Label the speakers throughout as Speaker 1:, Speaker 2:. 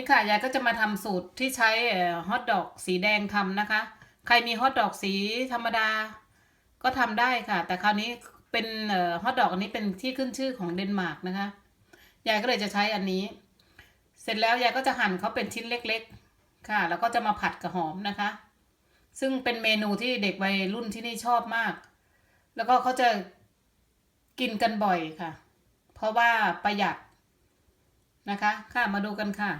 Speaker 1: นี่ค่ะยายก็จะมาทำสูตรที่ใช้ฮอทดอกสีแดงทำนะคะ ใครมีฮอทดอกสีธรรมดา ก็ทำได้ค่ะ แต่คราวนี้เป็นฮอทดอกอันนี้เป็นที่ขึ้นชื่อของเดนมาร์กนะคะยายก็เลยจะใช้อันนี้ เสร็จแล้วยายก็จะหั่นเขาเป็นชิ้นเล็กๆ ค่ะ แล้วก็จะมาผัดกับหอมนะคะ ซึ่งเป็นเมนูที่เด็กวัยรุ่นที่นี่ชอบมาก แล้วก็เขาจะกินกันบ่อยค่ะ เพราะว่าประหยัดนะคะ ค่ะ มาดูกันค่ะ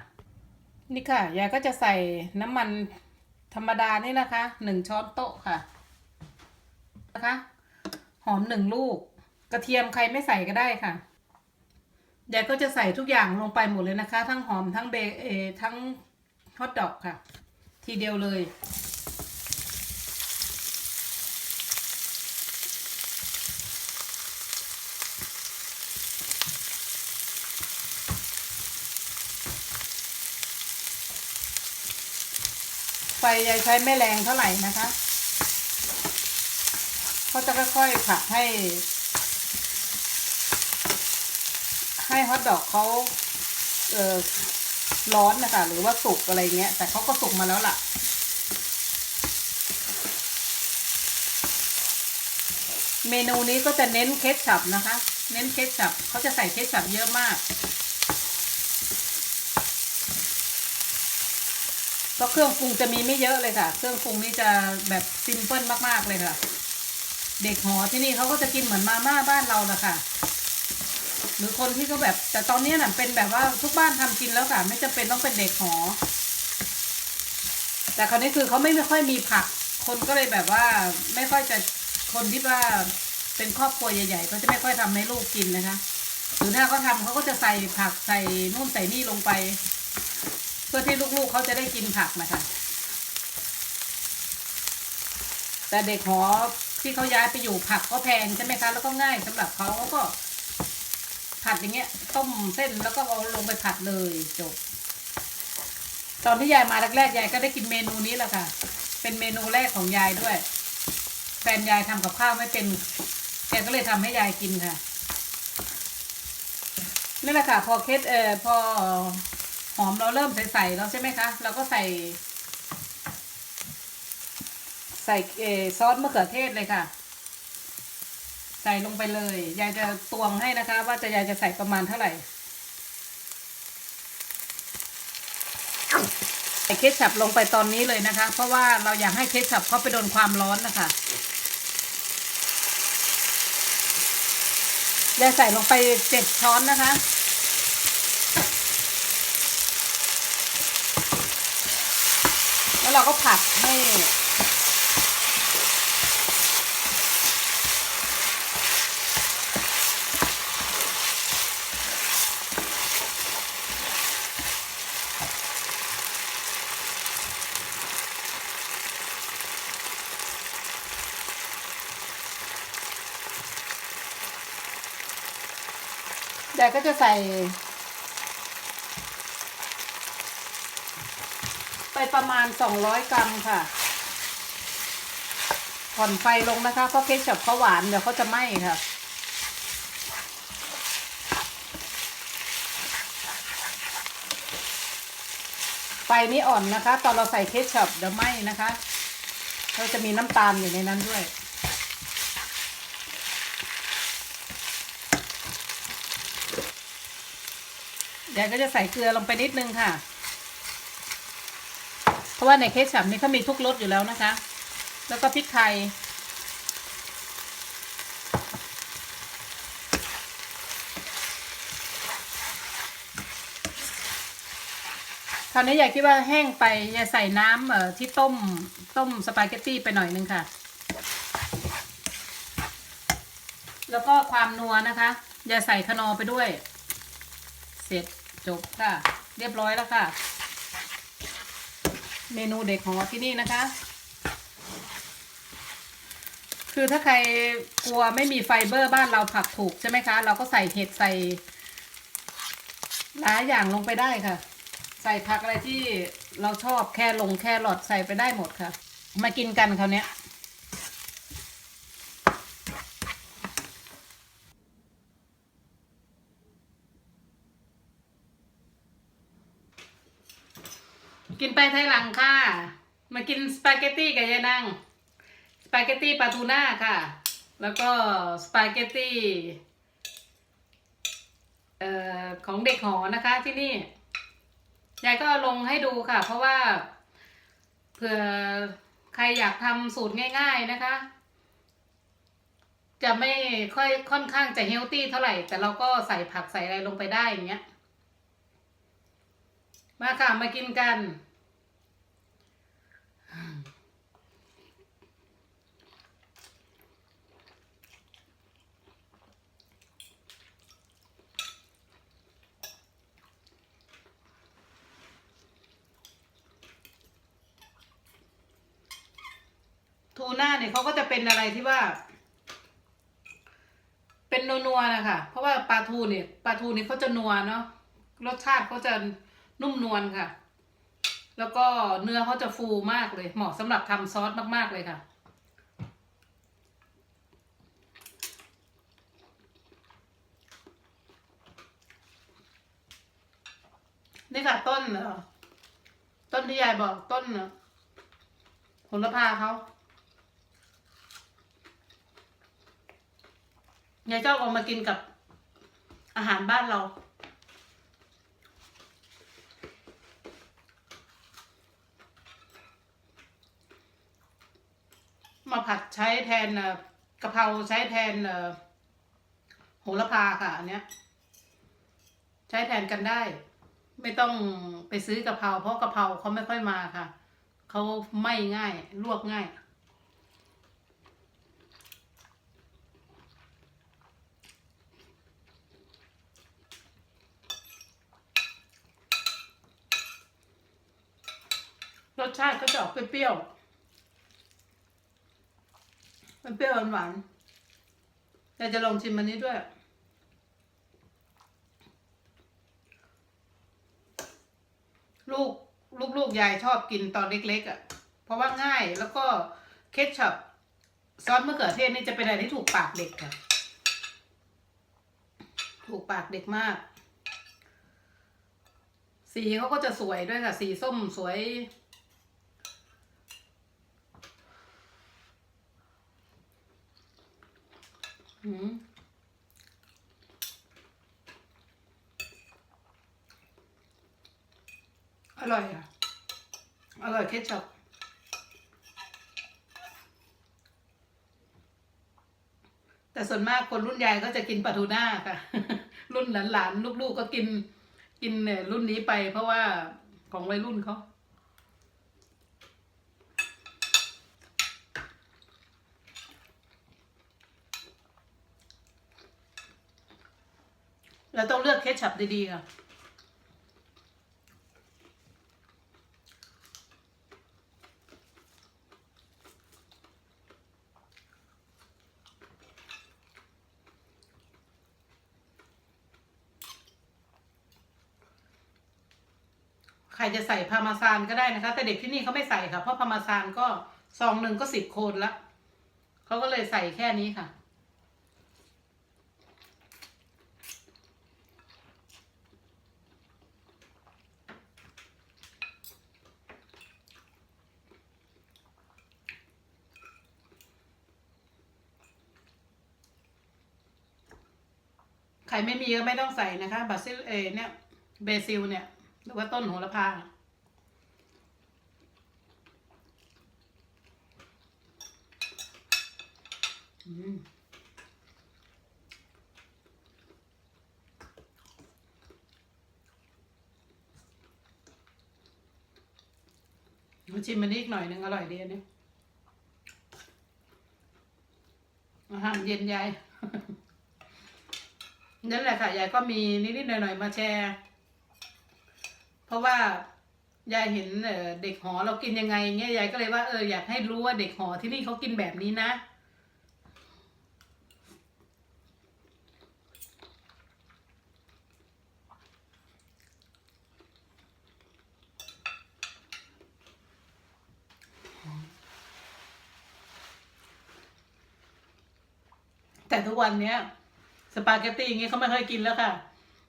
Speaker 1: นี่ค่ะยายก็จะใส่น้ำมันธรรมดานี่นะคะหนึ่งช้อนโต๊ะค่ะนะคะหอมหนึ่งลูก กระเทียมใครไม่ใส่ก็ได้ค่ะยายก็จะใส่ทุกอย่างลงไปหมดเลยนะคะ ทั้งหอมทั้งเบเอทั้งฮอทดอกค่ะ ทีเดียวเลย ไฟยายใช้ไม่แรงเท่าไหร่นะคะเขาจะค่อยๆผัดให้ ให้ฮอทดอกเขาเออร้อนนะคะ หรือว่าสุกอะไรเงี้ย แต่เขาก็สุกมาแล้วล่ะเมนูนี้ก็จะเน้นเคชชัพนะคะ เน้นเคชชัพเขาจะใส่เคชชัพเยอะมาก ก็เครื่องปรุงจะมีไม่เยอะเลยค่ะ เครื่องปรุงนี่จะแบบซิมเพิลมากๆเลยค่ะ เด็กหอที่นี่เขาก็จะกินเหมือนมาม่าบ้านเรานะค่ะ หรือคนที่เขาแบบ แต่ตอนนี้น่ะเป็นแบบว่าทุกบ้านทำกินแล้วค่ะ ไม่จำเป็นต้องเป็นเด็กหอ แต่คราวนี้คือเขาไม่ไม่ค่อยมีผัก คนก็เลยแบบว่าไม่ค่อยจะคนที่ว่าเป็นครอบครัวใหญ่ๆก็จะไม่ค่อยทำให้ลูกกินนะคะหรือถ้าเขาทำเขาก็จะใส่ผักใส่นู่นใส่นี่ลงไป เพื่อที่ลูกๆเขาจะได้กินผักนะคะแต่เด็กหอที่เขาย้ายไปอยู่ผักก็แพงใช่ไหมคะ แล้วก็ง่ายสำหรับเขาเขาก็ ผัดอย่างเงี้ย ต้มเส้นแล้วก็เอาลงไปผัดเลยจบ ตอนที่ยายมาแรกๆยายก็ได้กินเมนูนี้แหละค่ะ เป็นเมนูแรกของยายด้วยแฟนยายทำกับข้าวไม่เป็นแกก็เลยทำให้ยายกินค่ะนี่แหละค่ะ พอเคสเอ่อพอ อมเราเริ่มใส่ๆแล้วใช่ไหมคะ เราก็ใส่ ใส่เอซอสมะเขือเทศเลยค่ะ ใส่ลงไปเลย ยายจะตวงให้นะคะ ว่าจะยายจะใส่ประมาณเท่าไหร่ ใส่เคชัพลงไปตอนนี้เลยนะคะ เพราะว่าเราอยากให้เคชัพเขาไปโดนความร้อนนะคะยายใส่ลงไปเจ็ดช้อนนะคะ แล้วเราก็ผัดให้ยายก็จะใส่ ปประมาณสองร้อยกรัมค่ะผ่อนไฟลงนะคะเพราะเคชัพเขาหวานเดี๋ยวเขาจะไหม้ค่ะ ไฟนี้อ่อนนะคะ ตอนเราใส่เคชัพเดี๋ยวไหม้นะคะเราจะมีน้ำตาลอยู่ในนั้นด้วยยายก็จะใส่เกลือลงไปนิดนึงค่ะ ราะว่าในเคชัพนี่เขามีทุกรสอยู่แล้วนะคะ แล้วก็พริกไทย คราวนี้ยายคิดว่าแห้งไปยายใส่น้ำเอ่อที่ต้มต้มสปาเกตตี้ไปหน่อยนึงค่ะ แล้วก็ความนัวนะคะยายใส่ขนอไปด้วย เสร็จจบค่ะ เรียบร้อยแล้วค่ะ เมนูเด็กของที่นี่นะคะ คือถ้าใครกลัวไม่มีไฟเบอร์บ้านเราผักถูกใช่ไหมคะ เราก็ใส่เห็ดใส่หลายอย่างลงไปได้ค่ะ ใส่ผักอะไรที่เราชอบแค่ลงแค่หลอดใส่ไปได้หมดค่ะ มากินกันคราวนี้ย กินไปไทยหลังค่ะ มากินสปาเกตตี้กับยายนางสปาเกตตี้ปลาทูน่าค่ะ แล้วก็สปาเกตตี้เอ่อของเด็กหอนะคะที่นี่ยายก็ลงให้ดูค่ะ เพราะว่าเผื่อใครอยากทำสูตรง่าย ๆนะคะ จะไม่ค่อยค่อนข้างจะเฮลตี้เท่าไหร่ แต่เราก็ใส่ผักใส่อะไรลงไปได้อย่างเงี้ย มาค่ะ มากินกัน ทูน่าเนี่ยเขาก็จะเป็นอะไรที่ว่า เป็นนัวๆนะคะ เพราะว่าปลาทูเนี่ยปลาทูเนี่ยเขาจะนัวเนาะรสชาติเขาจะ นุ่มนวลค่ะ แล้วก็เนื้อเขาจะฟูมากเลย เหมาะสำหรับทำซอสมากๆเลยค่ะ นี่ค่ะต้นเอ่อต้นที่ยายบอกต้นเอ่อโหระพาเขายายเจ้าเอามากินกับอาหารบ้านเรา มาผัดใช้แทนกะเพราใช้แทนโหระพาค่ะอันเนี้ย ใช้แทนกันได้ ไม่ต้องไปซื้อกะเพราเพราะกะเพราเขาไม่ค่อยมาค่ะเขาไหม่ง่ายลวกง่าย รสชาติก็จะออกเปรี้ยวๆ มันเปรี้ยวหวานๆแต่จะลองชิมอันนี้ด้วย ลูกลูกลูกยายชอบกินตอนเล็ก ๆอะ่ะ เพราะว่าง่ายแล้วก็เคชัพซอสมะเขือเทศนี่จะเป็นอะไรที่ถูกปากเด็กค่ะ ถูกปากเด็กมาก สีเขาก็จะสวยด้วยค่ะ สีส้มสวย อืมอร่อยอะ อร่อยเคชัพแต่ส่วนมากคนรุ่นยายก็จะกินปลาทูน่าค่ะ รุ่นหลานๆ ลูกๆก็กิน กินเนี่ยรุ่นนี้ไปเพราะว่าของวัยรุ่นเขา เราต้องเลือกเคชัพดีๆค่ะใครจะใส่พามาซานก็ได้นะคะ แต่เด็กที่นี่เขาไม่ใส่ค่ะ เพราะพามาซานก็ซองหนึ่งก็สิบโคนละเขาก็เลยใส่แค่นี้ค่ะ ใครไม่มีก็ไม่ต้องใส่นะคะบาซิลเอเนี่ยเบซิลเนี่ย หรือว่าต้นโหระพาอืมชิมมันอีกหน่อยหนึ่งอร่อยดีอันนี้อาหารเย็นยาย นั่นแหละค่ะยายก็มีนิดๆหน่อยๆมาแชร์ เพราะว่ายายเห็นเด็กหอเรากินยังไงเงี้ยยายก็เลยว่าเอออยากให้รู้ว่าเด็กหอที่นี่เขากินแบบนี้นะแต่ทุกวันเนี้ย สปาเกตตี้อย่างเงี้ยเขาไม่ค่อยกินแล้วค่ะ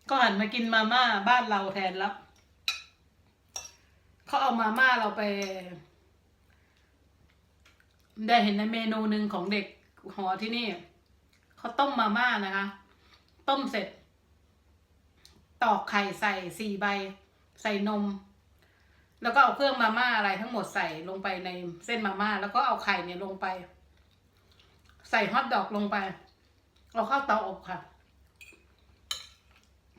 Speaker 1: ก็หันมากินมาม่าบ้านเราแทนแล้วเขาเอามาม่าเราไป ได้เห็นในเมนูหนึ่งของเด็กหอที่นี่เขาต้มมาม่านะคะ ต้มเสร็จ ตอกไข่ใส่สี่ใบ ใส่นม แล้วก็เอาเครื่องมาม่าอะไรทั้งหมดใส่ลงไปในเส้นมาม่าแล้วก็เอาไข่เนี่ยลงไป ใส่ฮอทดอกลงไป เอาเข้าเตาอบค่ะ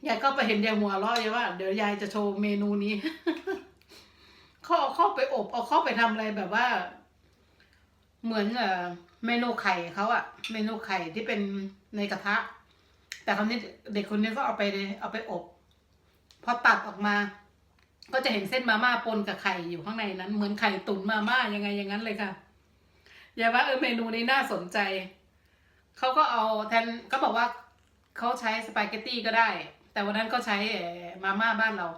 Speaker 1: ยายก็ไปเห็นยายหัวเร้อยว่า เดี๋ยวยายจะโชว์เมนูนี้ เขาเอาเข้าไปอบ เอาเข้าไปทำอะไรแบบว่า เหมือนเออเมนูไข่เขาอะเมนูไข่ที่เป็นในกระทะ แต่คราวนี้เด็กคนนี้ก็เอาไปเอาไปอบ พอตัดออกมา ก็จะเห็นเส้นมาม่าปนกับไข่อยู่ข้างในนั้น เหมือนไข่ตุ๋นมาม่ายังไงอย่างนั้นเลยค่ะยายว่าเออเมนูนี้น่าสนใจ เขาก็เอาแทนก็บอกว่าเขาใช้สปาเกตตี้ก็ได้ แต่วันนั้นก็ใช้มาม่าบ้านเรา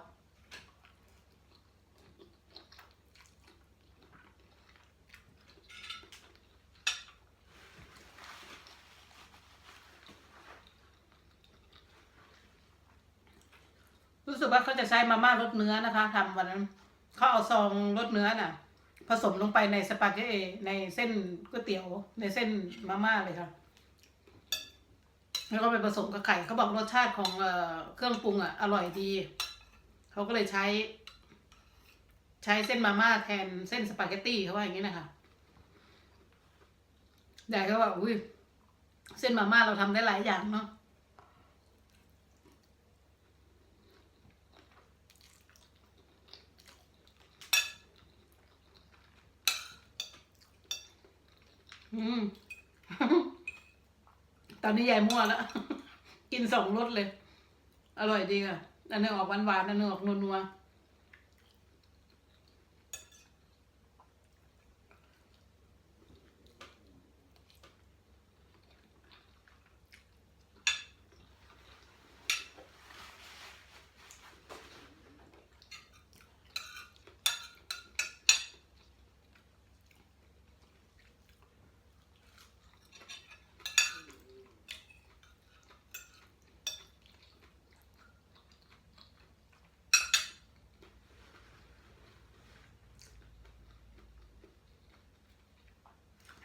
Speaker 1: รู้สึกว่าเขาจะใช้มาม่ารสเนื้อนะคะทำวันนั้นเขาเอาซองรสเนื้อน่ะ ผสมลงไปในสปาเกตตี้ในเส้นก๋วยเตี๋ยวในเส้นมาม่าเลยค่ะ แล้วก็ไปผสมกับไข่เขาบอกรสชาติของเครื่องปรุงอะอร่อยดีเขาก็เลยใช้ ใช้เส้นมาม่าแทนเส้นสปาเกตตี้เขาว่าอย่างนี้นะคะยายก็ว่าอุ้ยเส้นมาม่าเราทำได้หลายอย่างเนาะอืม ตอนนี้ยายมั่วแล้ว กินสองรสเลย อร่อยดีอะอันนึงออกหวานๆอันนึงออกนัวๆ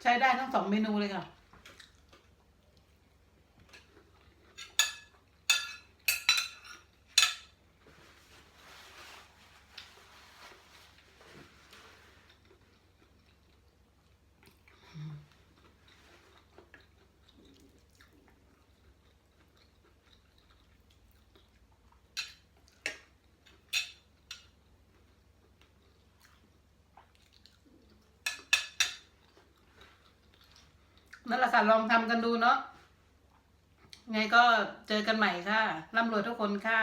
Speaker 1: ใช้ได้ทั้งสองเมนูเลยค่ะ นั่นแหละค่ะลองทำกันดูเนาะไงก็เจอกันใหม่ค่ะร่ำรวยทุกคนค่ะ